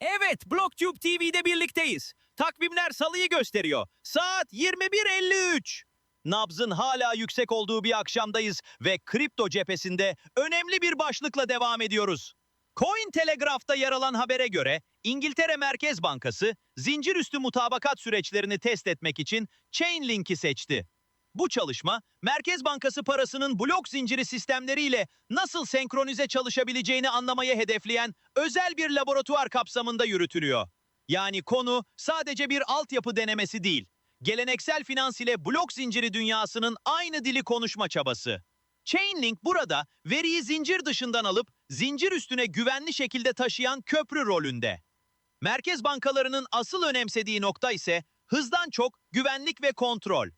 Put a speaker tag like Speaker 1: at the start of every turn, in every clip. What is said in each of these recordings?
Speaker 1: Evet, BlockTube TV'de birlikteyiz. Takvimler salıyı gösteriyor. Saat 21.53. Nabzın hala yüksek olduğu bir akşamdayız ve kripto cephesinde önemli bir başlıkla devam ediyoruz. Coin Telegraph'ta yer alan habere göre İngiltere Merkez Bankası zincir üstü mutabakat süreçlerini test etmek için Chainlink'i seçti. Bu çalışma Merkez Bankası parasının blok zinciri sistemleriyle nasıl senkronize çalışabileceğini anlamaya hedefleyen özel bir laboratuvar kapsamında yürütülüyor. Yani konu sadece bir altyapı denemesi değil. Geleneksel finans ile blok zinciri dünyasının aynı dili konuşma çabası. Chainlink burada veriyi zincir dışından alıp zincir üstüne güvenli şekilde taşıyan köprü rolünde. Merkez bankalarının asıl önemsediği nokta ise hızdan çok güvenlik ve kontrol.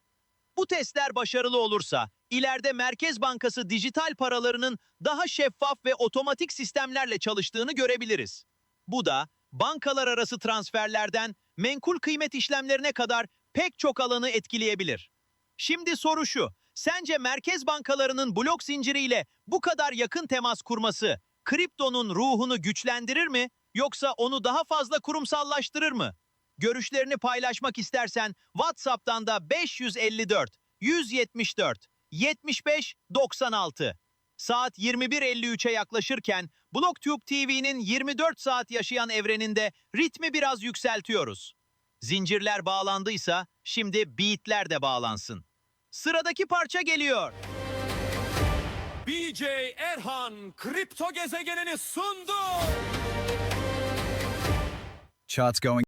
Speaker 1: Bu testler başarılı olursa ileride Merkez Bankası dijital paralarının daha şeffaf ve otomatik sistemlerle çalıştığını görebiliriz. Bu da bankalar arası transferlerden menkul kıymet işlemlerine kadar pek çok alanı etkileyebilir. Şimdi soru şu, sence merkez bankalarının blok zinciriyle bu kadar yakın temas kurması kriptonun ruhunu güçlendirir mi yoksa onu daha fazla kurumsallaştırır mı? Görüşlerini paylaşmak istersen WhatsApp'tan da 554 174 75 96. Saat 21.53'e yaklaşırken BlockTube TV'nin 24 saat yaşayan evreninde ritmi biraz yükseltiyoruz. Zincirler bağlandıysa şimdi beatler de bağlansın. Sıradaki parça geliyor.
Speaker 2: BJ Erhan kripto gezegenini sundu.
Speaker 3: Charts going